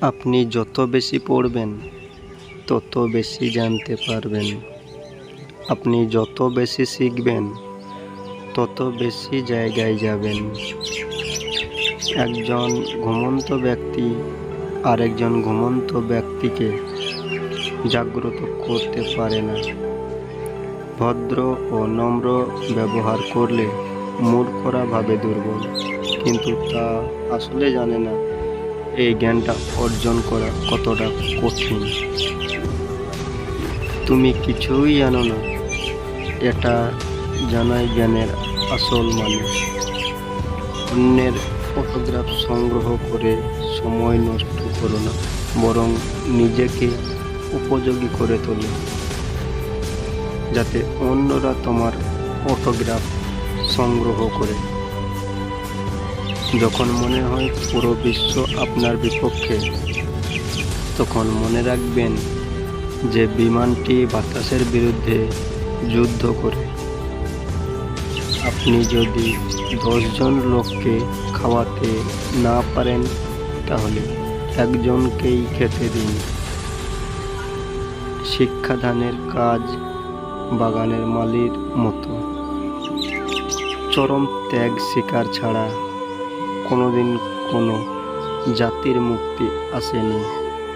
আপনি যত বেশি পড়বেন, তত বেশি জানতে পারবেন। আপনি যত বেশি শিখবেন, তত বেশি জায়গায় যাবেন। একজন ঘুমন্ত ব্যক্তি আরেকজন ঘুমন্ত ব্যক্তিকে জাগ্রত করতে পারে না। ভদ্র ও নম্র ব্যবহার করলে মূর্খরা ভাবে দুর্বল, কিন্তু তা আসলে জানে না। এই জ্ঞানটা অর্জন করা কতটা কঠিন? তুমি কিছুই জানো না, এটা জানাই জ্ঞানের আসল মানে। অন্যের ফটোগ্রাফ সংগ্রহ করে সময় নষ্ট করো না, বরং নিজেকে উপযোগী করে তোলো, যাতে অন্যরা তোমার অটোগ্রাফ সংগ্রহ করে। যখন মনে হয় পুরো বিশ্ব আপনার বিপক্ষে, তখন মনে রাখবেন যে বিমানটি বাতাসের বিরুদ্ধে যুদ্ধ করে। আপনি যদি দশজন লোককে খাওয়াতে না পারেন, তাহলে একজনকেই খেতে দিন। শিক্ষাদানের কাজ বাগানের মালির মতো। চরম ত্যাগ শিকার ছাড়া কোনোদিন কোনো জাতির মুক্তি আসেনি।